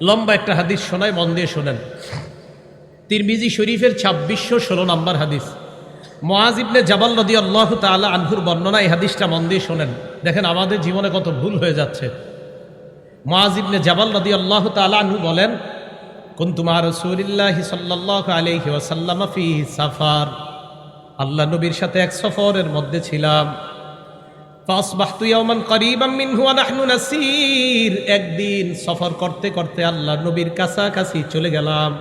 লম্বা একটা হাদিস শোনায়, মন দিয়ে শোনেন। তিরমিজি শরীফের ছাব্বিশশো ষোলো নম্বর হাদিস। মোয়াজ ইবনে জাবাল নদী আল্লাহ তালা আনহুর বর্ণনা এই হাদিসটা মন দিয়ে শোনেন। দেখেন আমাদের জীবনে কত ভুল হয়ে যাচ্ছে। মোয়াজ ইবনে জাবাল নদী আল্লাহ তালা আনহু বলেন কুন্তুমা রসুলিল্লাহি সাল্লাহ আলহি ওয়াসাল্লাম ফি সাফার। আল্লাহ নবীর সাথে এক সফরের মধ্যে ছিলাম। একদিন সফর করতে করতে আল্লাহ নবীর কাছাকাছি চলে গেলাম।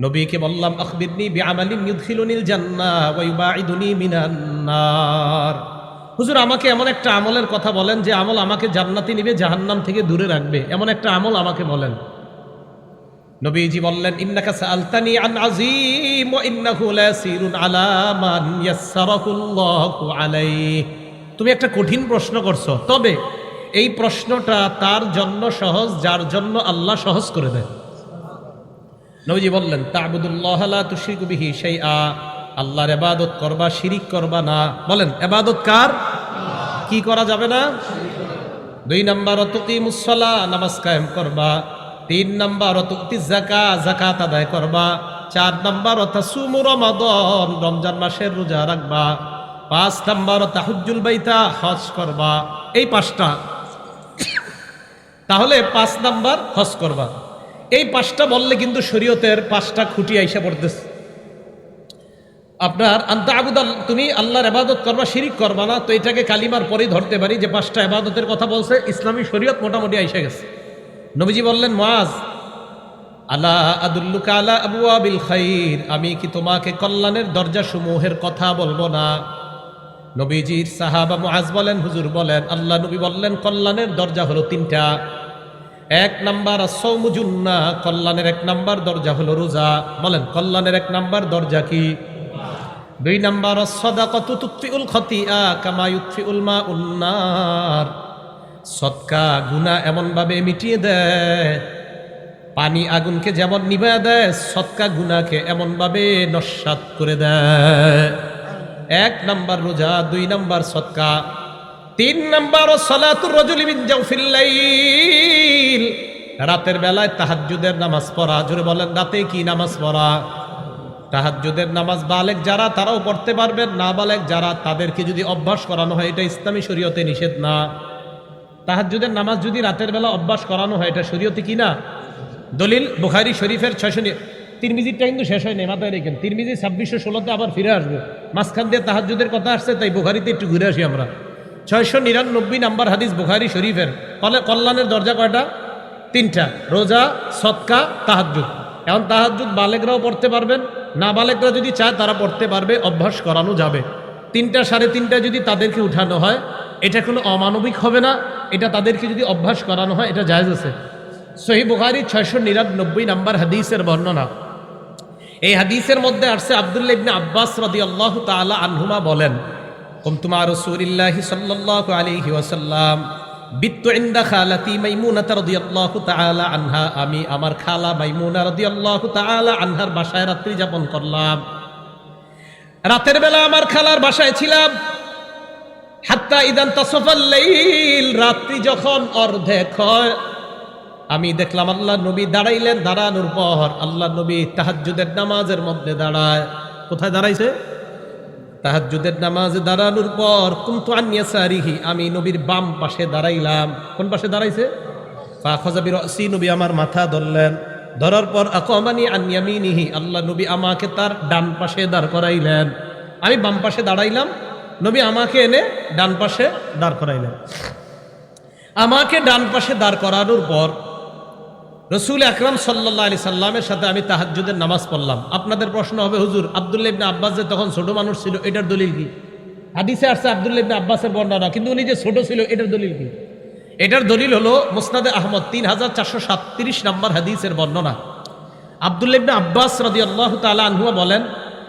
নবীকে বললাম নার। হুজুর, আমাকে এমন একটা আমলের কথা বলেন যে আমল আমাকে জান্নাতি নিবে, জাহান্নাম থেকে দূরে রাখবে। এমন একটা আমল আমাকে বলেন। নবীজি বললেন, ইন্নাকা সাআলতানি আন তুমি একটা কঠিন প্রশ্ন করছ। তবে এই প্রশ্নটা তার জন্য সহজ, যার জন্য আল্লাহ সহজ করে দেয়। নবীজি বললেন, তাবুদুল্লাহ লা তুশরিকু বিহি শাইআ। আল্লাহর ইবাদত করবা, শিরিক করবা না। বলেন এবাদত কার? কি করা যাবে না? দুই নাম্বার তুকিমুসসালা নামাজ কায়েম করবা। তিন নাম্বার তুক্তি জাকা জাকাত আদায় করবা। চার নাম্বার, তাসুমু রমাদন রমজান মাসের রোজা রাখবা। পাঁচ নাম্বার, তাহুজ্জুল বাইতা, হজ করবা। এই পাঁচটা। তাহলে পাঁচ নাম্বার, হজ করবা। এই পাঁচটা বললে কিন্তু শরীয়তের পাঁচটা খুঁটি আইসা পড়তেছে। আপনার আন্তা আবুদাল তুমি আল্লাহর এবাদত করবা, শিরিক করবা না, তো এটাকে কালিমার পরেই ধরতে পারি যে পাঁচটা এবাদতের কথা বলছে, ইসলামী শরীয়ত মোটামুটি আইসা গেছে। নবীজি বললেন, মাজ, আলা আদুল্লুকা আলা আবু আবিল খাইর, আমি কি তোমাকে কল্যাণের দরজা সমূহের কথা বলব না? নবীজির সাহাবা মুআজ বলেন, হুজুর বলেন, আল্লাহ নবী বললেন, কল্যাণের দরজা হলো তিনটা। এক নাম্বার সৌমুজুন্না কল্যাণের এক নাম্বার দরজা হলো রোজা। বলেন, কল্যাণের এক নাম্বার দরজা কি? দুই নাম্বার সদাকত তুৎফিউল খতিয়া কামা ইউৎফিউল মা উন্নার সৎকা গুণা এমনভাবে মিটিয়ে দেয়। পানি আগুনকে যেমন নিভা দেয় সৎকা গুনাকে এমনভাবে নস্বাত করে দেয়। এক নাম্বার রোজা, দুই নাম্বার সৎকা তিন নাম্বার সলাতুর রজুলি বিন জাউফিল্লাইল রাতের বেলায় তাহাজ্জুদের নামাজ পড়া, জোরে বলেন, রাতে কি নামাজ পড়া? তাহাজ্জুদের নামাজ বালেক যারা, তারাও পড়তে পারবেন, না বালেক যারা, তাদেরকে যদি অভ্যাস করানো হয়, এটা ইসলামী শরীয়তে নিষেধ না। তাহাজ্জুদের নামাজ যদি রাতের বেলা অভ্যাস করানো হয়, এটা শরীয়তে কি না? দলিল বুখারি শরীফের ছয়শো তিন মিজিটটা কিন্তু শেষ হয়নি, মাথায় রেখেন। তিন মিজি ছাব্বিশশো ষোলোতে আবার ফিরে আসবে। মাঝখান দিয়ে তাহাজ্জুদের কথা আসছে, তাই বুখারিতে একটু ঘুরে আসি আমরা। ছয়শো নিরানব্বই নাম্বার হাদিস বুখারি শরীফের ফলে কল্যাণের দরজা কয়টা? তিনটা। রোজা সৎকা তাহাজ্জুদ। এখন তাহাজ্জুদ বালেকরাও পড়তে পারবেন, না বালেকরা যদি চায় তারা পড়তে পারবে, অভ্যাস করানো যাবে। তিনটা সাড়ে তিনটা যদি তাদেরকে উঠানো হয়, এটা কোনো অমানবিক হবে না, এটা তাদেরকে যদি অভ্যাস করানো হয়, এটা জায়জ আছে। সহি বুখারি ছয়শো নিরানব্বই নাম্বার হাদিসের বর্ণনা। এই হাদিসের মধ্যে আসছে আবদুল্লাহ ইবনে আব্বাস রদি আল্লাহ তালা আনহুমা বলেন কুমতুমা রসুলিল্লাহি সাল্লাল্লাহু আলাইহি ওয়াসাল্লাম, বিত্তু ইন্দা খালাতি মাইমুনা রাদিয়াল্লাহু তাআলা আনহা, আমি আমার খালা মাইমুনা রাদিয়াল্লাহু তাআলা আনহার বাসায় রাত্রি যাপন করলাম। রাতের বেলা আমার খালার বাসায় ছিলাম। হাত্তা ইদান তাসফাল লাইল, রাত্রি যখন অর্ধেক হয় আমি দেখলাম আল্লাহ নবী দাঁড়াইলেন, দাঁড়ানোর পর আল্লাহ নবী তাহাজ্জুদের নামাজের মধ্যে দাঁড়ায়। কোথায় দাঁড়াইছে? তাহাজ্জুদের নামাজে দাঁড়ানোর পর, কুন্তু আনিয়াসারিহি আমি নবীর বাম পাশে দাঁড়াইলাম। কোন পাশে দাঁড়াইছে? ফাখজাবির সি নবী আমার মাথা ধরলেন। ধরার পর, আকমানি আনিয়ামিনিহি আল্লাহ নবী আমাকে তার ডান পাশে দাঁড় করাইলেন। আমি বাম পাশে দাঁড়াইলাম, নবী আমাকে এনে ডান পাশে দাঁড় করাইলেন। আমাকে ডান পাশে দাঁড় করানোর পর রসুল আকরাম সাল্লাহ আলি সাল্লামের সাথে আমি তাহাজ্জুদের নামাজ পড়লাম। আপনাদের প্রশ্ন হবে হুজুর আবদুল্লাহ ইবনে আব্বাস যে তখন ছোট মানুষ ছিল এটার দলিল কি? হাদিসে আসছে আবদুল্লাহ ইবনে আব্বাসের বর্ণনা কিন্তু উনি যে ছোট ছিল এটার দলিল কি? এটার দলিল হলো মুসনাদে আহমদ তিন হাজার চারশো সাতত্রিশ নম্বর হাদিসের বর্ণনা। আবদুল্লাহ ইবনে আব্বাস রদি আল্লাহ তালা আনহুয়া বলেন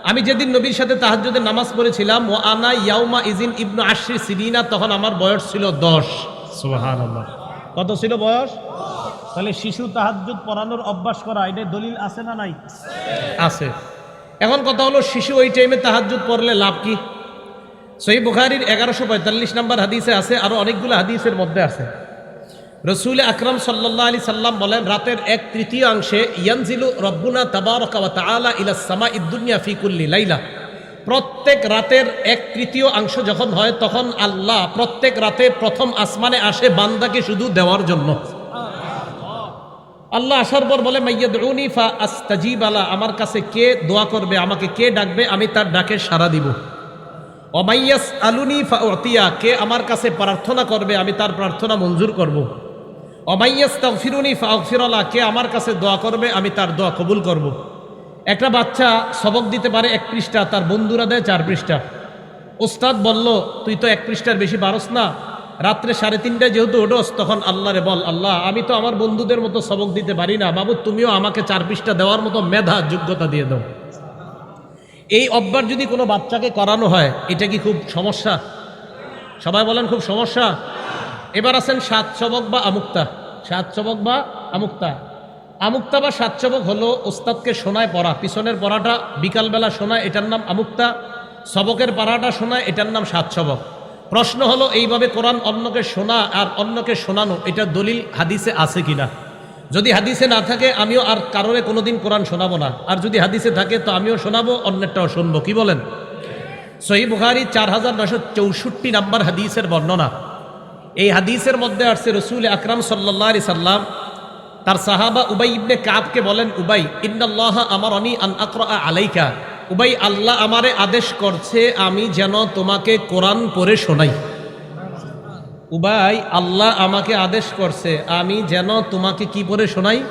আমি যেদিন নবীর সাথে তাহাজ্জুদের নামাজ পড়েছিলাম ও আনা ইয়াউমা ইজিন ইবনু আশরি সিরিনা তখন আমার বয়স ছিল দশ। সুহান কত ছিল বয়স? তাহলে শিশু তাহাজ্জুদ পড়ানোর অভ্যাস করা এটা দলিল আছে না নাই? আছে। এখন কথা হলো, শিশু ওই টাইমে তাহাজ্জুদ পড়লে লাভ কি? সহি বুখারির এগারোশো পঁয়তাল্লিশ নম্বর হাদিসে আছে, আরও অনেকগুলো হাদিসের মধ্যে আছে। রসুল আকরাম সাল্লাহ আলি সাল্লাম বলেন, রাতের এক তৃতীয়াংশে ইয়ানজিলু রব্বুনা তাবারকা তাআলা ইলা সামা ইদ্দুনিয়া ফি কুল্লি লাইলা। প্রত্যেক রাতের এক তৃতীয় অংশ যখন হয়, তখন আল্লাহ প্রত্যেক রাতে প্রথম আসমানে আসে বান্দাকে শুধু দেওয়ার জন্য। আল্লাহ আসার পর বলে মাইয়াদউনি ফা আস্তাজিব আলা আমার কাছে কে দোয়া করবে, আমাকে কে ডাকবে, আমি তার ডাকে সাড়া দিব। অমাইয়াস আলুনি ফা অতিয়া কে আমার কাছে প্রার্থনা করবে, আমি তার প্রার্থনা মঞ্জুর করব। অমাইয়াস তাগফিরুনি ফা আগফিরালা, কে আমার কাছে দোয়া করবে, আমি তার দোয়া কবুল করব। একটা বাচ্চা সবক দিতে পারে এক পৃষ্ঠা, তার বন্ধুরা দেয় চার পৃষ্ঠা। ওস্তাদ বলল, তুই তো এক পৃষ্ঠার বেশি পারস না। রাত্রে সাড়ে তিনটায় যেহেতু ওঠোস, তখন আল্লাহরে বল, আল্লাহ, আমি তো আমার বন্ধুদের মতো সবক দিতে পারি না। বাবু, তুমিও আমাকে চার পৃষ্ঠা দেওয়ার মতো মেধা, যোগ্যতা দিয়ে দাও। এই অভ্যাস যদি কোনো বাচ্চাকে করানো হয়, এটা কি খুব সমস্যা? সবাই বলেন, খুব সমস্যা? এবার আছেন সাত চবক বা আমুক্তা। সাত চবক বা আমুক্তা। আমুক্তা বা সাত চবক হলো ওস্তাদকে শোনায় পড়া। পিছনের পড়াটা বিকালবেলা শোনায়, এটার নাম আমুক্তা। সবকের পাড়াটা শোনায়, এটার নাম সাত চবক প্রশ্ন হলো, এইভাবে কোরআন অন্যকে শোনা আর অন্যকে শোনানো, এটা দলিল হাদিসে আছে কিনা? যদি হাদিসে না থাকে, আমিও আর কারণে কোনোদিন কোরআন শোনাবো না। আর যদি হাদিসে থাকে, তো আমিও শোনাবো, অন্যেরটাও শুনব। কি বলেন? সহি বুখারি চার হাজার নশো চৌষট্টি নাম্বার হাদিসের বর্ণনা। এই হাদিসের মধ্যে আসছে, রসুল আকরাম সাল্লাহ আলি সাল্লাম তার সাহাবা উবাই ইবনে কাবকে বলেন, উবাই, ইন্নাল্লাহ আমার অনি আন আকরা আলাইকা। উবাই, আল্লাহ আমারে আদেশ করছে আমি যেন তোমাকে কোরআন পড়ে শোনাই। উবাই, আল্লাহ আমাকে আদেশ করছে আমি যেন তোমাকে কি পড়ে শোনাই?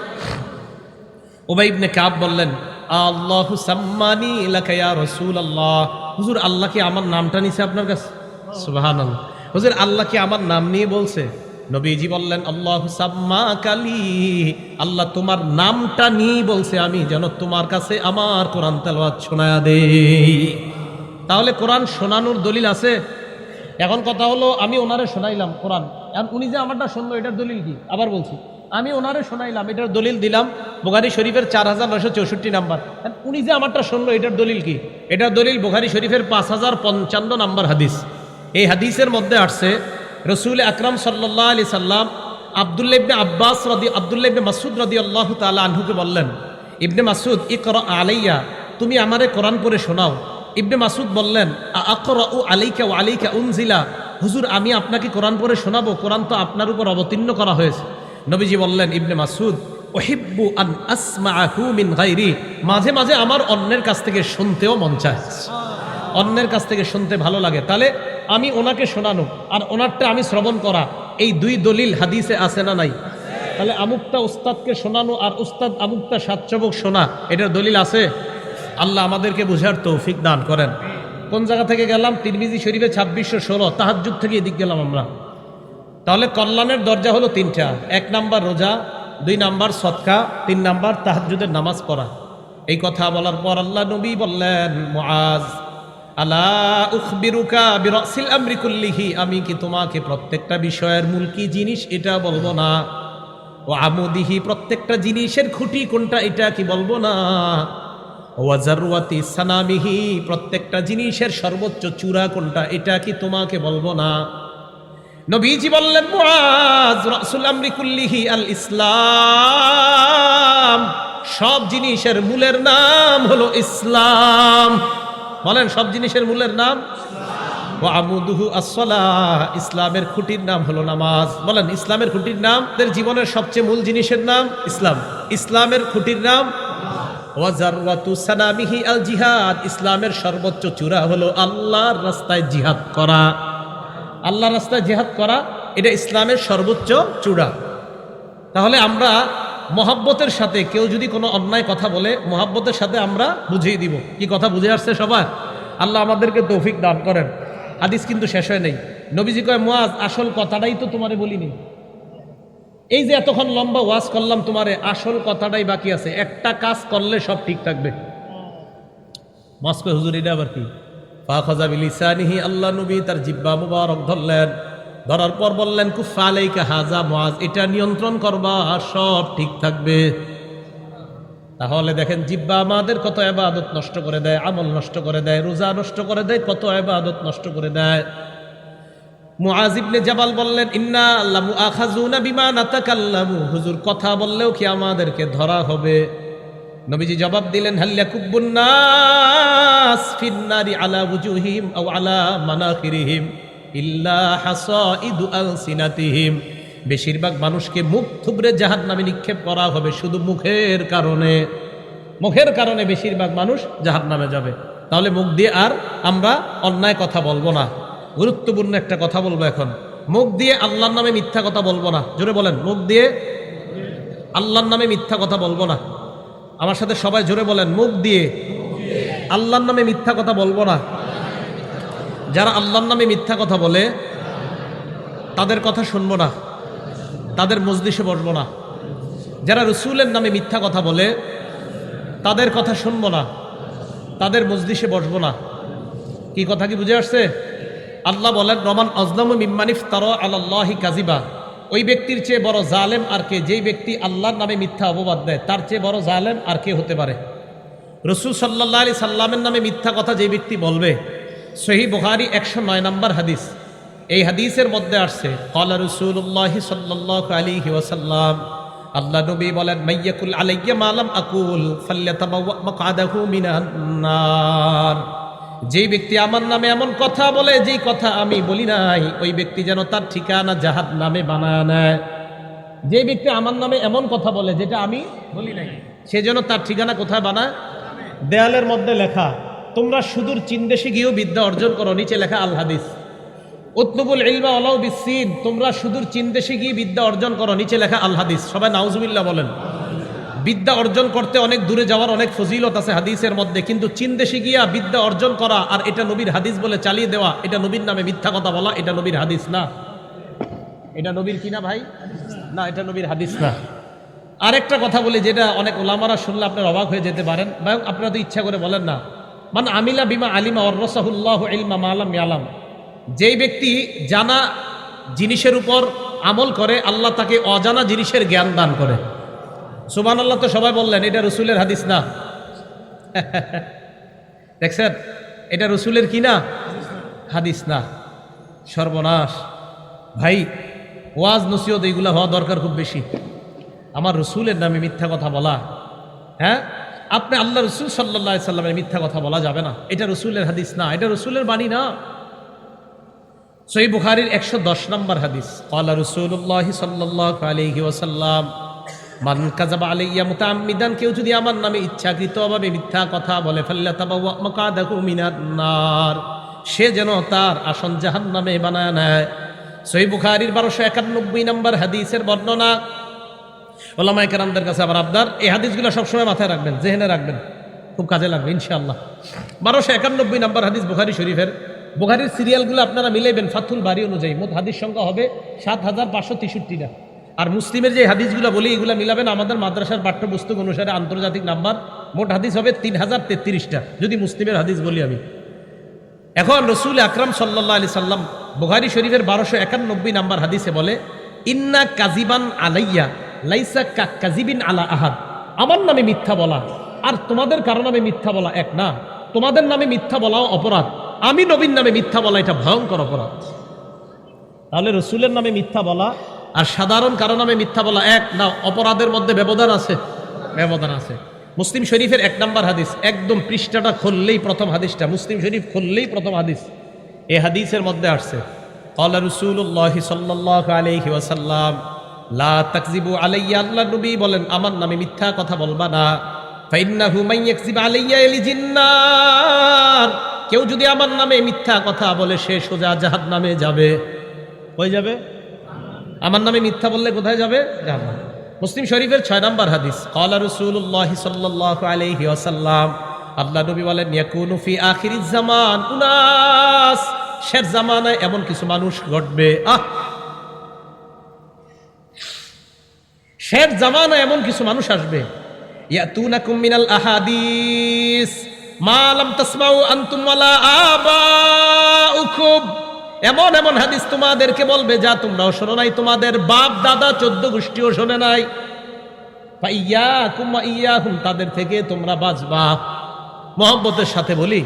উবাই ইবনে কাব বললেন, আল্লাহ সাম্মানি ইলাকা রসুল আল্লাহ হুজুর, আল্লাহ কি আমার নামটা নিছে আপনার কাছে? সুবাহান হুজুর, আল্লাহ কি আমার নাম নিয়ে বলছে? নবীজি বললেন, আল্লাহ সাম্মা কালি আল্লাহ তোমার নামটা নিয়ে বলছে আমি যেন তোমার কাছে আমার কোরআন তেলাওয়াত শোনায়া দেই। তাহলে কোরআন শোনানোর দলিল আছে? এখন কথা হলো, আমি ওনারে শোনাইলাম কোরআন। এখন উনি যে আমারটা শুনলো, এটার দলিল কি? আবার বলছি, আমি ওনারে শোনাইলাম, এটার দলিল দিলাম বোখারি শরীফের চার হাজার নয়শো চৌষট্টি নাম্বার। উনি যে আমারটা শুনলো, এটার দলিল কি? এটার দলিল বোখারি শরীফের পাঁচ হাজার পঞ্চান্ন নাম্বার হাদিস। এই হাদিসের মধ্যে আসছে রসুল আকরাম সাল্লাহ আলি সাল্লাম আবদুল্লা ইবনে আব্বাস রদি আবদুল্লা ইবনে মাসুদ রদি আল্লাহ তালা আনহুকে বললেন, ইবনে মাসুদ ই কর আলাইয়া, তুমি আমারে কোরআন পরে শোনাও। ইবনে মাসুদ বললেন আকর ও আলাইকা ও আলাইকা উনজিলা, হুজুর, আমি আপনাকে কোরআন পরে শোনাবো, কোরআন তো আপনার উপর অবতীর্ণ করা হয়েছে। নবীজি বললেন, ইবনে মাসুদ ওহিব্বু আন আসমাহু মিন গাইরি মাঝে মাঝে আমার অন্যের কাছ থেকে শুনতেও মন চায়। অন্যের কাছ থেকে শুনতে ভালো লাগে। তাহলে আমি ওনাকে শোনানো, আর ওনারটা আমি শ্রবণ করা। এই দুই দলিল হাদিসে আছে না নাই? তাহলে আমুকটা উস্তাদকে শোনানো আর উস্তাদ আমুকটা সাতচবক শোনা, এটার দলিল আছে? আল্লাহ আমাদেরকে বুঝার তৌফিক দান করেন। কোন জায়গা থেকে গেলাম? তিরমিজি শরীফে ছাব্বিশশো ষোলো। তাহাজুদ থেকে এদিক গেলাম আমরা। তাহলে কল্যাণের দরজা হলো তিনটা। এক নাম্বার রোজা, দুই নাম্বার সৎকা তিন নাম্বার তাহাজুদের নামাজ পড়া। এই কথা বলার পর আল্লাহ নবী বললেন, মুআজ আমি কি তোমাকে প্রত্যেকটা বিষয়ের মূল কি জিনিস এটা বলব না? ও আমুদিহি, প্রত্যেকটা জিনিসের খুঁটি কোনটা এটা কি বলব না? ওয়াজারুয়াতি সানামিহি, প্রত্যেকটা জিনিসের সর্বোচ্চ চূড়া কোনটা এটা কি তোমাকে বলব না? নবীজি বললেন, মুআজ রাসূল আমরি আল ইসলাম, সব জিনিসের মূলের নাম হলো ইসলাম। বলেন, সব জিনিসের মূলের নাম? ও আসলাহ ইসলামের খুঁটির নাম হলো নামাজ। বলেন, ইসলামের খুঁটির নাম তাদের জীবনের সবচেয়ে মূল জিনিসের নাম ইসলাম। ইসলামের খুঁটির নাম? সানামিহি আল জিহাদ ইসলামের সর্বোচ্চ চূড়া হলো আল্লাহর রাস্তায় জিহাদ করা। আল্লাহর রাস্তায় জিহাদ করা, এটা ইসলামের সর্বোচ্চ চূড়া। তাহলে আমরা মহাব্বতের সাথে কেউ যদি কোনো অন্যায় কথা বলে, মহাব্বতের সাথে আমরা বুঝিয়ে দিব। কি কথা বুঝে আসছে সবার? আল্লাহ আমাদেরকে তৌফিক দান করেন। হাদিস কিন্তু শেষ হয় নেই। নবীজি কয়, মুয়াজ, আসল কথাটাই তো তোমারে বলিনি। এই যে এতক্ষণ লম্বা ওয়াজ করলাম তোমারে, আসল কথাটাই বাকি আছে। একটা কাজ করলে সব ঠিক থাকবে। মস্কো হুজুর, এটা আবার কি? ফাখাজাবিলিসানিহি আল্লাহ নবী তার জিব্বা মুবারক ধরলেন। ধরার পর বললেন কুফা আলাইকা হাজা মুআজ, এটা নিয়ন্ত্রণ করবা, সব ঠিক থাকবে। তাহলে দেখেন, জিব্বা আমাদের কত এবাদত নষ্ট করে দেয়, আমল নষ্ট করে দেয়, রোজা নষ্ট করে দেয়, কত এবাদত নষ্ট করে দেয়। মুআজিবনে জাবাল বললেন, ইন্না আল্লামু আখাজুনা বিমা নাতাকাল্লামু। হুজুর কথা বললেও কি আমাদেরকে ধরা হবে? নবীজি জবাব দিলেন হাল্লা কুব্বুন নাস ফিন্নারি আলা উজুহিম আও আলা মানাখিরিহিম। ইল্লা হাসাইদু আলসিনাতিহিম। বেশিরভাগ মানুষকে মুখ থুবড়ে জাহান নামে নিক্ষেপ করা হবে শুধু মুখের কারণে। মুখের কারণে বেশিরভাগ মানুষ জাহান নামে যাবে। তাহলে মুখ দিয়ে আর আমরা অন্যায় কথা বলব না। গুরুত্বপূর্ণ একটা কথা বলব এখন। মুখ দিয়ে আল্লাহর নামে মিথ্যা কথা বলব না। জোরে বলেন, মুখ দিয়ে আল্লাহর নামে মিথ্যা কথা বলব না। আমার সাথে সবাই জোরে বলেন, মুখ দিয়ে আল্লাহর নামে মিথ্যা কথা বলব না। যারা আল্লাহর নামে মিথ্যা কথা বলে, তাদের কথা শুনব না। তাদের মজলিসে বসবো না। যারা রসুলের নামে মিথ্যা কথা বলে, তাদের কথা শুনব না। তাদের মজলিসে বসবো না। কি কথা কি বুঝে আসছে? আল্লাহ বলেন, রমান আজলাম মিম্মানিফ তার আল্লাহি কাজিবা ওই ব্যক্তির চেয়ে বড় জালেম আর কে? যেই ব্যক্তি আল্লাহর নামে মিথ্যা অপবাদ দেয়, তার চেয়ে বড় জালেম আর কে হতে পারে? রসুল সাল্লাহ আলি সাল্লামের নামে মিথ্যা কথা যে ব্যক্তি বলবে সহি বুহারি একশো নয় নম্বর হাদিস। এই হাদিসের মধ্যে আসছে কলা রসুল্লাহ সাল্লাহ আলী ওয়াসাল্লাম, আল্লাহ নবী বলেন, মাইয়াকুল আলাইয়া মালাম আকুল ফাল্লাতামাওয়াকাদাহু মিনান নার। যেই ব্যক্তি আমার নামে এমন কথা বলে, যেই কথা আমি বলি নাই, ওই ব্যক্তি যেন তার ঠিকানা জাহাদ নামে বানায় নেয়। যে ব্যক্তি আমার নামে এমন কথা বলে, যেটা আমি বলি নাই, সে যেন তার ঠিকানা কোথায় বানায়? দেয়ালের মধ্যে লেখা। তোমরা সুদূর চীন দেশে গিয়েও বিদ্যা অর্জন করো, নিচে লেখা আল হাদিস। উতনুবুল ইলমা আলাউ বিসিন তোমরা সুদূর চীন দেশে গিয়ে বিদ্যা অর্জন করো, নিচে লেখা আল হাদিস। সবাই নাউজুবিল্লাহ বলেন। বিদ্যা অর্জন করতে অনেক দূরে যাওয়ার অনেক ফজিলত আছে হাদিসের মধ্যে, কিন্তু চীন দেশে গিয়া বিদ্যা অর্জন করা আর এটা নবীর হাদিস বলে চালিয়ে দেওয়া, এটা নবীর নামে মিথ্যা কথা বলা, এটা নবীর হাদিস না। এটা নবীর কি না ভাই? না, এটা নবীর হাদিস না। আরেকটা কথা বলি, যেটা অনেক ওলামারা শুনলে আপনার অবাক হয়ে যেতে পারেন। বা আপনারা তো ইচ্ছা করে বলেন না। মানে আমিলা বিমা আলিমা অর্রসাহুল্লাহ ইলমা মালাম ইয়ালাম। যেই ব্যক্তি জানা জিনিসের উপর আমল করে, আল্লাহ তাকে অজানা জিনিসের জ্ঞান দান করে। সুবান আল্লাহ তো সবাই বললেন, এটা রসুলের হাদিস না। দেখছেন? এটা রসুলের কি না? হাদিস না। সর্বনাশ। ভাই, ওয়াজ নসিহত এইগুলা হওয়া দরকার খুব বেশি। আমার রসুলের নামে মিথ্যা কথা বলা। হ্যাঁ? আপনি আল্লাহ রসুল সাল্লাহ সাল্লামের মিথ্যা কথা বলা যাবে না। এটা রসুলের হাদিস না, এটা রসুলের বাণী না। সই বুখারির একশো দশ নম্বর হাদিস। আল্লাহ রসুল্লাহ সাল্লাহ আলহি ওসাল্লাম মান কাজাবা আলাইয়া মুতাআম্মিদান কেউ যদি আমার নামে ইচ্ছাকৃতভাবে মিথ্যা কথা বলে ফাল্লা তাবাওয়া মাকাদাহু মিনান নার সে যেন তার আসন জাহান্নামে বানায় নেয়। সহি বুখারির বারোশো একানব্বই নম্বর হাদিসের বর্ণনা ওলামাই কেরামদের কাছে আবার আপনার এই হাদিসগুলো সবসময় মাথায় রাখবেন, জেহেনে রাখবেন। খুব কাজে লাগবে, ইনশাআল্লাহ। বারোশো একানব্বই নম্বর হাদিস বুখারি শরীফের। বুখারির সিরিয়ালগুলো আপনারা মিলাইবেন ফাথুল বাড়ি অনুযায়ী। মোট হাদিস সংখ্যা হবে সাত হাজার পাঁচশো তেষট্টিটা। আর মুসলিমের যে হাদিসগুলো বলি, এগুলো মিলাবেন আমাদের মাদ্রাসার পাঠ্যপুস্তক অনুসারে আন্তর্জাতিক নাম্বার। মোট হাদিস হবে তিন হাজার তেত্রিশটা, যদি মুসলিমের হাদিস বলি আমি। এখন রসুল আকরাম সাল্লাহ আলি সাল্লাম বুখারি শরীফের বারোশো একানব্বই নাম্বার হাদিসে বলে, ইন্না কাজিবান আলাইয়া লাইসা কা আলা আহাদ। আমার নামে মিথ্যা বলা। আর তোমাদের কারও নামে মিথ্যা বলা এক না। তোমাদের নামে মিথ্যা বলাও অপরাধ। আমি নবীর নামে মিথ্যা বলা এটা ভয়ঙ্কর অপরাধ। তাহলে রসুলের নামে মিথ্যা বলা আর সাধারণ কারও নামে মিথ্যা বলা এক না, অপরাধের মধ্যে ব্যবধান আছে? ব্যবধান আছে। মুসলিম শরীফের এক নম্বর হাদিস, একদম পৃষ্ঠাটা খুললেই প্রথম হাদিসটা। মুসলিম শরীফ খুললেই প্রথম হাদিস। এ হাদিসের মধ্যে আসছে কলা রসুল্লাহ সাল্লাহ আলহি ওয়াসাল্লাম লা তাকজিবু আলাইয়া আল্লাহ নবী বলেন, আমার নামে মিথ্যা কথা বলবা না। ফাইন্নাহু মাইয়াকজিব আলাইয়া এলি জিন্নার কেউ যদি আমার নামে মিথ্যা কথা বলে, সে সোজা জাহাদ নামে যাবে। হয়ে যাবে? আমার নামে মিথ্যা বললে কোথায় যাবে? জাহান্নাম। মুসলিম শরীফের ছয় নম্বর হাদিস, কলা রসুল্লাহ সাল্লাহ আলহি আসাল্লাম আল্লাহ নবী বলেন, ইয়াকুনু ফি আখিরিজ জামান। উনাস শের জামানায় এমন কিছু মানুষ ঘটবে। আহ! শের জামানায় এমন কিছু মানুষ আসবে। ইয়াতুনাকুম মিনাল আহাদিস, মা লাম তাসমাউ আনতুম ওয়ালা আবাউকুম। এমন এমন হাদিস তোমাদেরকে বলবে যা তোমরাও শোনো নাই, তোমাদের বাপ, দাদা, চোদ্দ গোষ্ঠীও শোনে নাই। ইয়া কুম্মা ইয়া হুম তাদের থেকে তোমরা বাঁচবা। মোহাম্মতের সাথে বলি,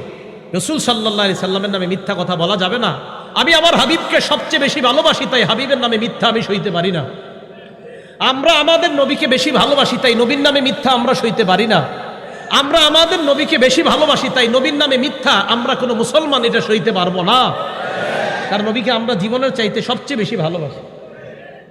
রসুল সাল্লাহ সাল্লামের নামে মিথ্যা কথা বলা যাবে না। আমি আমার হাবিবকে সবচেয়ে বেশি ভালোবাসি, তাই হাবিবের নামে মিথ্যা আমি সইতে পারি না। আমরা আমাদের নবীকে বেশি ভালোবাসি, তাই নবীর নামে মিথ্যা আমরা সইতে পারি না। আমরা আমাদের নবীকে বেশি ভালোবাসি, তাই নবীর নামে মিথ্যা আমরা কোনো মুসলমান এটা সইতে পারব না। কারণ নবীকে আমরা জীবনের চাইতে সবচেয়ে বেশি ভালোবাসি।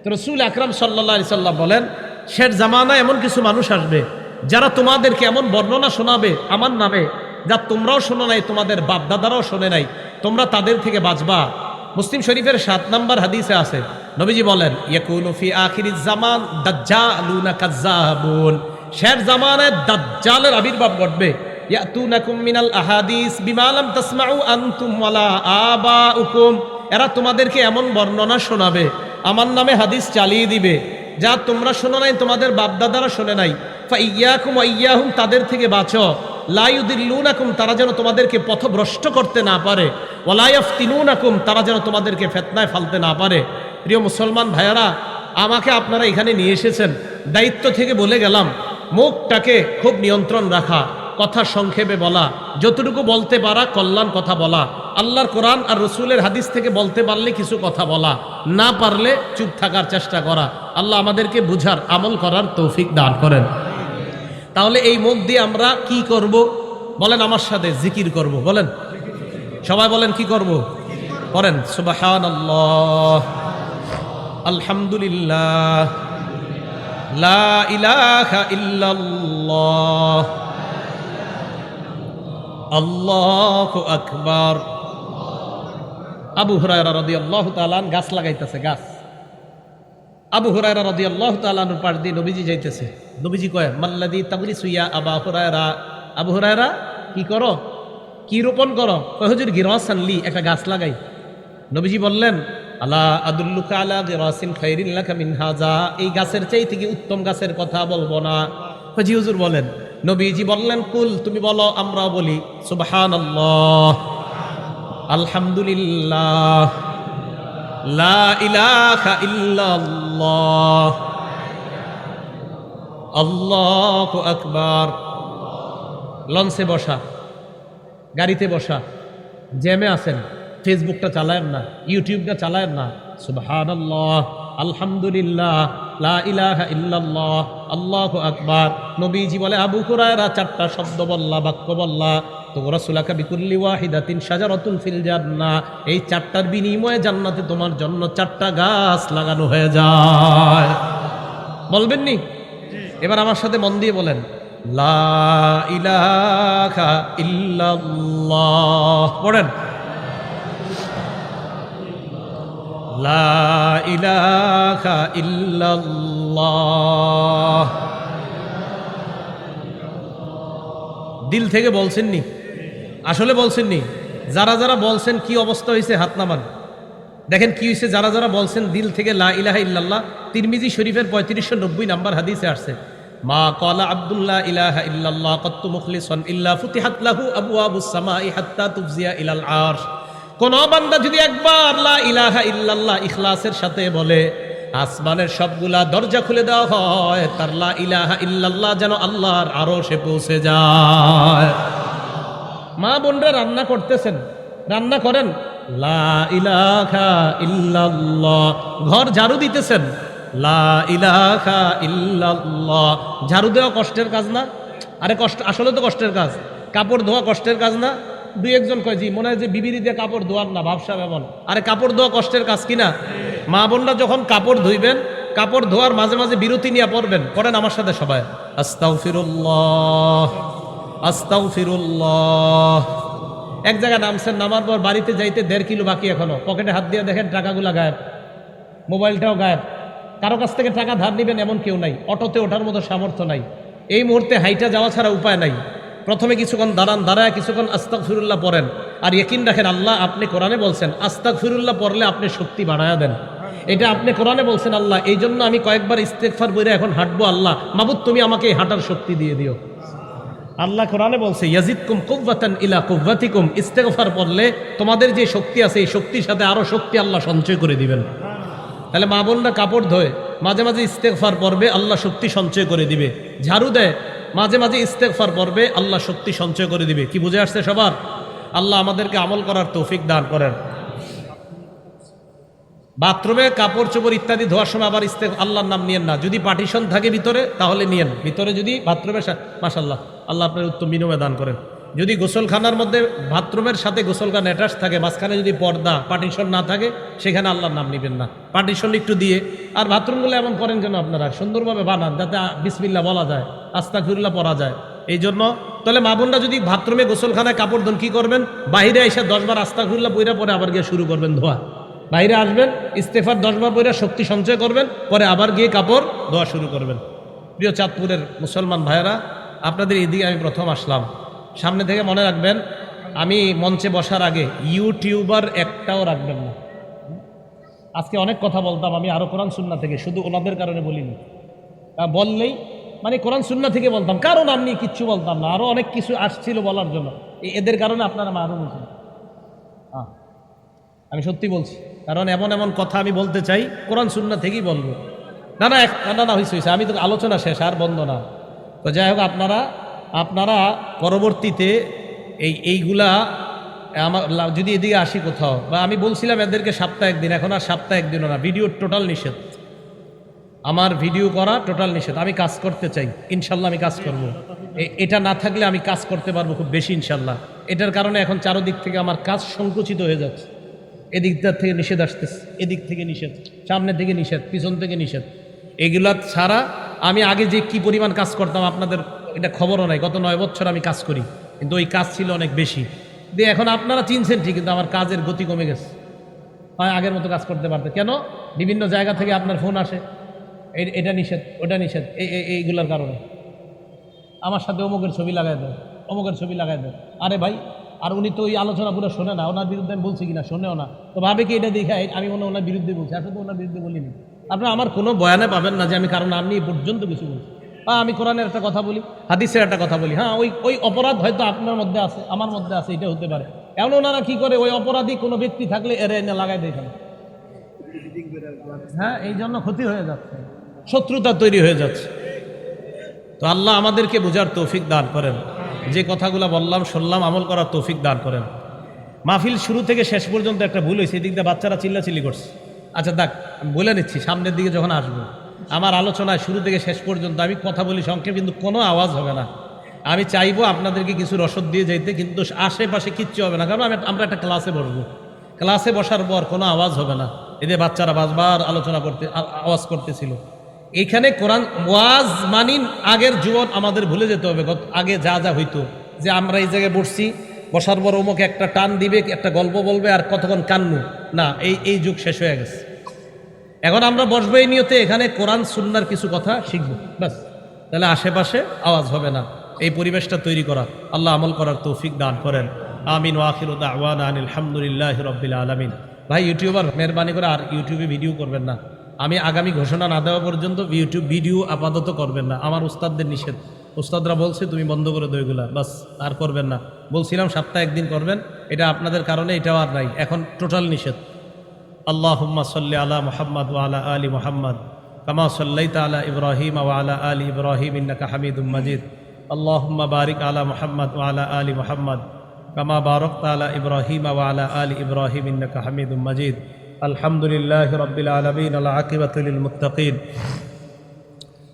তো রসুল আকরাম সাল্লা সাল্লাম বলেন, শের জামানা এমন কিছু মানুষ আসবে, যারা তোমাদেরকে এমন বর্ণনা শোনাবে আমার নামে, যা তোমরাও শোনো নাই, তোমাদের বাপদাদারাও শোনে নাই, তোমরা তাদের থেকে বাঁচবা। মুসলিম শরীফের সাত নাম্বার হাদিসে আছে, নবীজি বলেন ইয়াকুনু ফি আখিরিজ জামান দাজ্জালুনা কাজ্জাবুন শের জামানায় দাজ্জালের আবির্ভাব ঘটবে। ইয়াতুনাকুম মিনাল আহাদিস বিমা লাম তাসমাউ আনতুম ওয়ালা আবাউকুম। এরা তোমাদেরকে এমন বর্ণনা শোনাবে, আমার নামে হাদিস চালিয়ে দিবে, যা তোমরা শোনো নাই, তোমাদের বাপদাদারা শোনে নাই। ফা ইয়াকুম ইয়াহুম, তাদের থেকে বাঁচো। লাইউদিল্লুনাকুম তারা যেন তোমাদেরকে পথভ্রষ্ট করতে না পারে। ওয়ালাইফতিনুনাকুম তারা যেন তোমাদেরকে ফেতনায় ফালতে না পারে। প্রিয় মুসলমান ভাইয়ারা, আমাকে আপনারা এখানে নিয়ে এসেছেন। দায়িত্ব থেকে বলে গেলাম, মুখটাকে খুব নিয়ন্ত্রণ রাখা, কথা সংক্ষেপে বলা, যতটুকু বলতে পারা, কল্যাণ কথা বলা, আল্লাহর কোরআন আর রসুলের হাদিস থেকে বলতে পারলে কিছু কথা বলা, না পারলে চুপ থাকার চেষ্টা করা। আল্লাহ আমাদেরকে বুঝার আমল করার তৌফিক দান করেন। তাহলে এই মুখ দিয়ে আমরা কি করব? বলেন আমার সাথে জিকির করব, বলেন। সবাই বলেন, কি করব? করেন সুবাহান আলহামদুলিল্লাহ। লা ইলাহা আল্লাহু আকবার। আবু তাআলা গাছ লাগাইতেছে, গাছ। আবু হুরায়রা রাদিয়াল্লাহু তাআলার পাশ দিয়ে নবীজি যাইতেছে। নবীজি কয় মাল্লাদি তাবরি সুইয়া আবা হুরায়রা। আবু হুরায়রা, কি করো? কি রোপণ করো? হুজুর গিরাস আনলি একটা গাছ লাগাই। নবীজি বললেন, আলা আদুল্লুকা আলা গিরাসিন খাইরিন লাকা মিন হাজা। এই গাছের চাই থেকে উত্তম গাছের কথা বলব না? জি হুজুর বলেন, নবীজি বললেন, কুল, তুমি বলো আমরা বলি, সুবহানাল্লাহ। আলহামদুলিল্লাহ। লা আকবার। লঞ্চে বসা, গাড়িতে বসা, জ্যামে আছেন, ফেসবুকটা চালায়েন না, ইউটিউবটা চালায়েন না। সুবহানাল্লাহ, আলহামদুলিল্লাহ, লা ইলাহা ইল্লাল্লাহ, আল্লাহু আকবার। নবীজি বলে, আবু হুরায়রা চারটা শব্দ বললা, বাক্য বললা তো রাসূলাকা বিকুল্লি ওয়াহিদাতিন শাজারাতুন ফিল জান্নাহ এই চারটার বিনিময়ে জান্নাতে তোমার জন্য চারটা গাছ লাগানো হয়ে যায়। বলবেন নি এবার আমার সাথে মন দিয়ে বলেন, লা ইলাহা ইল্লাল্লাহ। পড়েন। লা ইলাহা ইল্লাল্লাহ। দিল থেকে বলছেন নি আসলে বলছেন নি যারা যারা বলছেন কি অবস্থা হয়েছে হাত নামান। দেখেন কি হয়েছে যারা যারা বলছেন দিল থেকে লা ইলাহা ইল্লাল্লাহ, তিরমিজি শরীফের পঁয়ত্রিশশো নব্বই নাম্বার হাদিসে আসছে, মা কলা আব্দুল্লাহ ইলাহা ইল্লাল্লাহ কত্তু মুখলিসন ইল্লা ফুতিহাত লাহু আবু আবু সামাই হাত্তা তুফজিয়া ইলাল আরশ। কোন বান্দা যদি একবার লা ইলাহা ইল্লাল্লাহ ইখলাসের সাথে বলে, আসমানের সবগুলা দরজা খুলে দেওয়া হয়, তার লা ইলাহা ইল্লাল্লাহ যেন আল্লাহর আরও সে পৌঁছে যায়। মা বোনরা রান্না করতেছেন। রান্না করেন, লা ঘর ঝাড়ু দিতেছেন, লা ঝাড়ু দেওয়া কষ্টের কাজ না? আরে কষ্ট, আসলে তো কষ্টের কাজ। কাপড় ধোয়া কষ্টের কাজ না? দুই একজন কয়, জি, মনে হয় যে বিবিরি দিয়ে কাপড় ধোয়ার না, ভাবসা এমন। আরে কাপড় ধোয়া কষ্টের কাজ কিনা মা বোনরা যখন কাপড় ধুইবেন, কাপড় ধোয়ার মাঝে মাঝে বিরতি নিয়ে পড়বেন। করেন আমার সাথে সবাই। আস্তাগফিরুল্লাহ। এক জায়গায় নামছেন, নামার পর বাড়িতে যাইতে দেড় কিলো বাকি এখনও। পকেটে হাত দিয়ে দেখেন টাকাগুলা গায়েব, মোবাইলটাও গায়েব। কারও কাছ থেকে টাকা ধার নেবেন এমন কেউ নাই, অটোতে ওঠার মতো সামর্থ্য নাই। এই মুহূর্তে হাইটা যাওয়া ছাড়া উপায় নাই। প্রথমে কিছুক্ষণ দাঁড়ান, দাঁড়ায় কিছুক্ষণ আস্তাক ফিরুল্লাহ পড়েন। আর ইয়কিন রাখেন, আল্লাহ আপনি কোরআনে বলছেন আস্তাক ফিরুল্লাহ পড়লে আপনি শক্তি বাড়ায় দেন। এটা আপনি কোরআনে বলছেন, আল্লাহ এই জন্য আমি কয়েকবার ইস্তেকফার বইরে এখন হাঁটবো, আল্লাহ। মাবুদ, তুমি আমাকে হাঁটার শক্তি দিয়ে দিও। আল্লাহ কোরআনে বলছে, ইয়াজিদকুম কুব্বাতান ইলা কুব্বাতিকুম ইস্তেগফার পড়লে তোমাদের যে শক্তি আছে, এই শক্তির সাথে আরও শক্তি আল্লাহ সঞ্চয় করে দিবেন। তাহলে মা বোনরা কাপড় ধোয়, মাঝে মাঝে ইস্তেগফার পড়বে, আল্লাহ শক্তি সঞ্চয় করে দিবে। ঝাড়ু দেয়, মাঝে মাঝে ইস্তেগফার পড়বে, আল্লাহ শক্তি সঞ্চয় করে দিবে। কি বুঝে আসছে সবার? আল্লাহ আমাদেরকে আমল করার তৌফিক দান করেন। বাথরুমে কাপড় চোপড় ইত্যাদি ধোয়ার সময় আবার ইস্তে আল্লাহর নাম নিয়েন না। যদি পার্টিশন থাকে ভিতরে, তাহলে নিয়েন। ভিতরে যদি বাথরুমের মাসাল্লাহ আল্লাহ আপনার উত্তম বিনিময় দান করেন। যদি গোসলখানার মধ্যে বাথরুমের সাথে গোসলখানা অ্যাটাচ থাকে, মাঝখানে যদি পর্দা, পার্টিশন না থাকে, সেখানে আল্লাহর নাম নেবেন না। পার্টিশন একটু দিয়ে। আর বাথরুমগুলো এমন করেন কেন আপনারা? সুন্দরভাবে বানান, যাতে বিসমিল্লা বলা যায় আস্তা ফিরুল্লাহ পরা যায়। এই জন্য, তাহলে মা বোনরা যদি বাথরুমে গোসলখানায় কাপড় ধন কি করবেন? বাহিরে এসে দশবার আস্তা ফিরুল্লাহ পইরা পরে আবার গিয়ে শুরু করবেন ধোয়া। বাইরে আসবেন ইস্তেফার দশবার পইরা শক্তি সঞ্চয় করবেন পরে আবার গিয়ে কাপড় ধোয়া শুরু করবেন। প্রিয় চাঁদপুরের মুসলমান ভাইয়েরা আপনাদের এদিকে আমি প্রথম আসলাম। সামনে থেকে মনে রাখবেন আমি মঞ্চে বসার আগে ইউটিউবার একটাও রাখবেন না। আজকে অনেক কথা বলতাম আমি আরও কোরআন সুন্না থেকে শুধু ওনাদের কারণে বলিনি। আহ, বললেই মানে কোরআন সুন্না থেকে বলতাম কারণ আমি কিচ্ছু বলতাম না আরও অনেক কিছু আসছিল বলার জন্য। এদের কারণে আপনারা বলছেন হ্যাঁ আমি সত্যি বলছি। কারণ এমন এমন কথা আমি বলতে চাই, কোরআন সুন্না থেকেই বলব। না না না না হয়েছে আমি তো আলোচনা শেষ, আর বন্ধ না। তো যাই হোক, আপনারা আপনারা পরবর্তীতে এই, এইগুলা আমার যদি এদিকে আসি কোথাও, বা আমি বলছিলাম এদেরকে সপ্তাহে একদিন, এখন আর সপ্তাহে একদিনও না, ভিডিও টোটাল নিষেধ। আমার ভিডিও করা টোটাল নিষেধ। আমি কাজ করতে চাই, ইনশাল্লাহ আমি কাজ করব। এটা না থাকলে আমি কাজ করতে পারব খুব বেশি, ইনশাল্লাহ। এটার কারণে এখন চারোদিক থেকে আমার কাজ সংকুচিত হয়ে যাচ্ছে। এদিকটার থেকে নিষেধ আসতেছে, এদিক থেকে নিষেধ, সামনে থেকে নিষেধ, পিছন থেকে নিষেধ। এগুলা ছাড়া আমি আগে যে কি পরিমাণ কাজ করতাম আপনাদের এটা খবরও নাই, গত নয় বছর আমি কাজ করি, কিন্তু ওই কাজ ছিল অনেক বেশি। দিয়ে এখন আপনারা চিনছেন ঠিক কিন্তু আমার কাজের গতি কমে গেছে। হয় আগের মতো কাজ করতে পারতে কেন? বিভিন্ন জায়গা থেকে আপনার ফোন আসে এটা নিষেধ, ওটা নিষেধ এই- এইগুলোর কারণে। আমার সাথে অমুকের ছবি লাগাই দেয় অমুকের ছবি লাগাই দেয় আরে ভাই আর উনি তো ওই আলোচনা পুরো শোনে না, ওনার বিরুদ্ধে আমি বলছি কিনা শোনেও না। তো ভাবে কি এটা দেখে আমি মনে ওনার বিরুদ্ধে বলছি। আসলে তো ওনার বিরুদ্ধে বলিনি। আপনারা আমার কোনো বয়ানে পাবেন না যে আমি কারণ আমি পর্যন্ত কিছু বলছি। হ্যাঁ আমি কোরআনের একটা কথা বলি, হাদিসের একটা কথা বলি। হ্যাঁ ওই ওই অপরাধ হয়তো আপনার মধ্যে আছে, আমার মধ্যে আছে, এটা হতে পারে। এমন ওনারা কি করে ওই অপরাধী কোনো ব্যক্তি থাকলে এরে এনে লাগাই দেয় হ্যাঁ এই জন্য ক্ষতি হয়ে যাচ্ছে। শত্রুতা তৈরি হয়ে যাচ্ছে। তো আল্লাহ আমাদেরকে বোঝার তৌফিক দান করেন। যে কথাগুলো বললাম, শুনলাম, আমল করার তৌফিক দান করেন। মাহফিল শুরু থেকে শেষ পর্যন্ত একটা ভুল হয়েছে, এদিক দিয়ে বাচ্চারা চিল্লাচিল্লি করছে। আচ্ছা দেখ, আমি বলে নিচ্ছি, সামনের দিকে যখন আসব, আমার আলোচনায় শুরু থেকে শেষ পর্যন্ত আমি কথা বলি সংক্ষেপ, কিন্তু কোনো আওয়াজ হবে না। আমি চাইব আপনাদেরকে কিছু রসদ দিয়ে যাইতে, কিন্তু আশেপাশে কিচ্ছু হবে না, কারণ আমি আমরা একটা ক্লাসে বসবো। ক্লাসে বসার পর কোনো আওয়াজ হবে না। এদের বাচ্চারা বারবার আলোচনা করতে আওয়াজ করতেছিল। এখানে কোরআন ওয়াজ মানিন আগের জীবন আমাদের ভুলে যেতে হবে। আগে যা যা হইতো, যে আমরা এই জায়গায় বসছি, বসার পর অমুক একটা টান দিবে, একটা গল্প বলবে, আর কতক্ষণ কান্নু। না, এই এই যুগ শেষ হয়ে গেছে। এখন আমরা বসবো এই নিয়তে, এখানে কোরআন সুন্নার কিছু কথা শিখব, ব্যাস। তাহলে আশেপাশে আওয়াজ হবে না। এই পরিবেশটা তৈরি করা। আল্লাহ আমল করার তৌফিক দান করেন। আমিন ওয়াখির দাওয়ান আলহামদুলিল্লাহ রবিল আলমিন। ভাই, ইউটিউবার, মেহরবানি করে আর ইউটিউবে ভিডিও করবেন না। আমি আগামী ঘোষণা না দেওয়া পর্যন্ত ইউটিউব ভিডিও আপাতত করবেন না। আমার উস্তাদদের নিষেধ। উস্তাদরা বলছে, তুমি বন্ধ করে দো এগুলা। বাস, আর করবেন না। বলছিলাম, সপ্তাহে একদিন করবেন। এটা আপনাদের কারণে এটাও আর নাই। এখন টোটাল নিষেধ। আল্লাহ সাল্লি আলা মোহাম্মদ ওয়ালা আলী মোহাম্মদ, কামা সাল্লাই তালা ইব্রাহিম ওয়ালা আলী ইব্রাহিম ইন্নাকা হামিদুম মজিদ। আল্লাহ বারিক আলা মোহাম্মদ ওয়ালা আলী মোহাম্মদ, কামা বারক তালা ইব্রাহিম ওয়ালা আলী ইব্রাহিম ইন্নাকা হামিদুম মজিদ। الحمد لله رب العالمين العاقبة للمتقين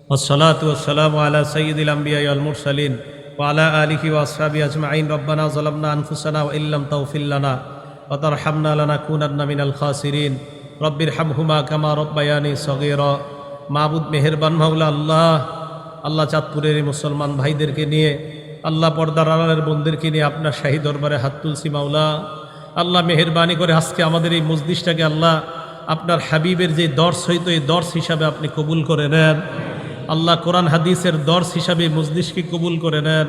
والصلاة والسلام على سيد الأنبياء والمرسلين وعلى آله وأصحابه أجمعين ربنا ظلمنا أنفسنا وإن لم تغفر لنا وترحمنا لنكونن من الخاسرين رب ارحمهما كما ربياني صغيرا মাবুদ মেহেরবান মাওলা আল্লাহ আল্লাহ চাঁদপুরের এই মুসলমান ভাইদেরকে নিয়ে আল্লাহ পর্দার আড়ালের বোনদেরকে নিয়ে আপনার শাহী দরবারে হাত তুলসি মাওলা আল্লাহ মেহেরবানি করে আজকে আমাদের এই মসজিদটাকে আল্লাহ আপনার হাবিবের যে দর্শ হইতো, এই দর্শ হিসাবে আপনি কবুল করে নেন। আল্লাহ কোরআন হাদিসের দর্শ হিসাবে মসজিদকে কবুল করে নেন।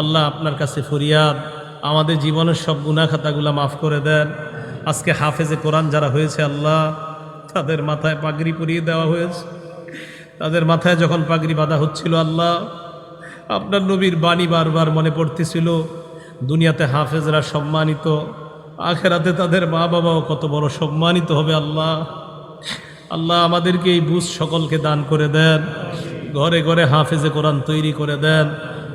আল্লাহ আপনার কাছে ফরিয়াদ, আমাদের জীবনের সব গুনাহ খাতাগুলো মাফ করে দেন। আজকে হাফেজে কোরআন যারা হয়েছে আল্লাহ, তাদের মাথায় পাগড়ি পরিয়ে দেওয়া হয়েছে। তাদের মাথায় যখন পাগড়ি বাঁধা হচ্ছিল আল্লাহ, আপনার নবীর বাণী বারবার মনে পড়তেছিল, দুনিয়াতে হাফেজরা সম্মানিত। আখেরাতে তাদের মা বাবাও কত বড় সম্মানিত হবে আল্লাহ। আল্লাহ আমাদেরকে এই বুঝ সকলকে দান করে দেন। ঘরে ঘরে হাফেজে কোরআন তৈরি করে দেন।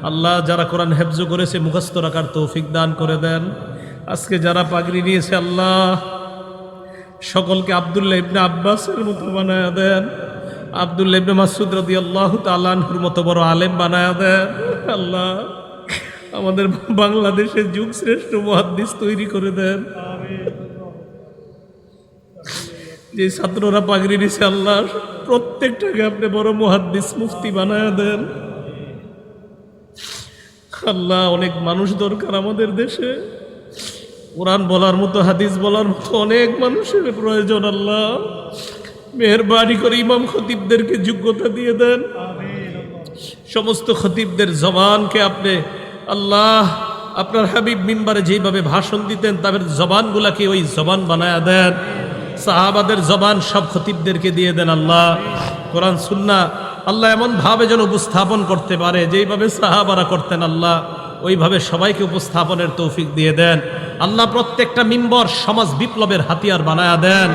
আল্লাহ যারা কোরআন হেফজ করেছে, মুখস্থ রাখার তৌফিক দান করে দেন। আজকে যারা পাগড়ি নিয়েছে, আল্লাহ সকলকে আবদুল্লাহ ইবনে আব্বাসের মতো বানায় দেন। আবদুল্লাহ ইবনে মাসুদ রদি আল্লাহ তালানহুর মতো বড় আলেম বানায় দেন। আল্লাহ আমাদের বাংলাদেশের যুগ শ্রেষ্ঠ মহাদ্দিস তৈরি করে দেন। যে ছাত্ররা পাগড়ি নিছে আল্লাহ প্রত্যেকটাকে আপনি বড় মহাদ্দিস মুফতি বানায় দেন। আল্লাহ, অনেক মানুষ দরকার আমাদের দেশে। কোরআন বলার মতো, হাদিস বলার মতো অনেক মানুষের প্রয়োজন আল্লাহ। মেহরবানি করে ইমাম খতিবদেরকে যোগ্যতা দিয়ে দেন। সমস্ত খতিবদের জবানকে আপনি আল্লাহ, আপনার হাবিব মিম্বারে যেইভাবে ভাষণ দিতেন, তাদের জবানগুলাকে ওই জবান বানায়া দেন। সাহাবাদের জবান সব খতিবদেরকে দিয়ে দেন আল্লাহ। কোরআন, সুন্না, আল্লাহ এমন ভাবে যেন উপস্থাপন করতে পারে, যেইভাবে সাহাবারা করতেন আল্লাহ, ওইভাবে সবাইকে উপস্থাপনের তৌফিক দিয়ে দেন। আল্লাহ প্রত্যেকটা মিম্বর সমাজ বিপ্লবের হাতিয়ার বানায়া দেন।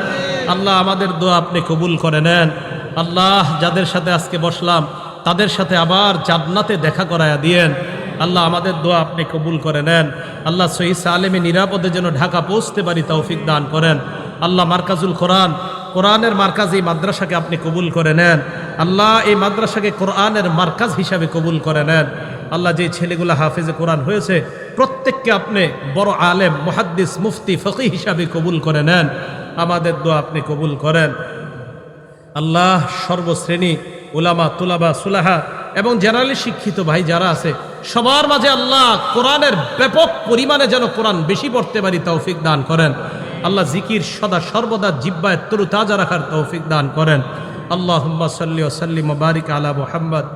আল্লাহ আমাদের দোয়া আপনি কবুল করে নেন। আল্লাহ যাদের সাথে আজকে বসলাম, তাদের সাথে আবার জান্নাতে দেখা করায়া দিয়েন। আল্লাহ আমাদের দোয়া আপনি কবুল করে নেন। আল্লাহ সহিদ আলেমে নিরাপদে যেন ঢাকা পৌঁছতে পারি তৌফিক দান করেন। আল্লাহ মার্কাজুল কোরআন, কোরআনের মার্কাজ এই মাদ্রাসাকে আপনি কবুল করে নেন। আল্লাহ এই মাদ্রাসাকে কোরআনের মার্কাজ হিসাবে কবুল করে নেন। আল্লাহ যে ছেলেগুলো হাফেজে কোরআন হয়েছে, প্রত্যেককে আপনি বড় আলেম, মুহাদ্দিস, মুফতি ফকি হিসাবে কবুল করে নেন। আমাদের দোয়া আপনি কবুল করেন। আল্লাহ সর্বশ্রেণী, উলামা, তুলাবা, সুলাহা এবং জেনারেলি শিক্ষিত ভাই যারা আছে, সবার মাঝে আল্লাহ কোরআনের ব্যাপক পরিমাণে যেন কোরআন বেশি পড়তে পারি তৌফিক দান করেন। আল্লাহ জিকির সদা সর্বদা জিব্বায় তরু তাজা রাখার তৌফিক দান করেন। আল্লাহ সাল্লি ওসাল্লি মুবারিক আলা মোহাম্মদ।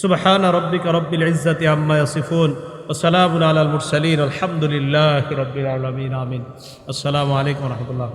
সুবহান রব্বিক রব্বিল ইজ্জাতি আম্মা ইয়াসিফুন। ওসালামুন আলাল মুরসালিন। আলহামদুলিল্লাহ রব্বিল আলামিন। আমিন। আসসালামু আলাইকুম রহমতুল্লাহ।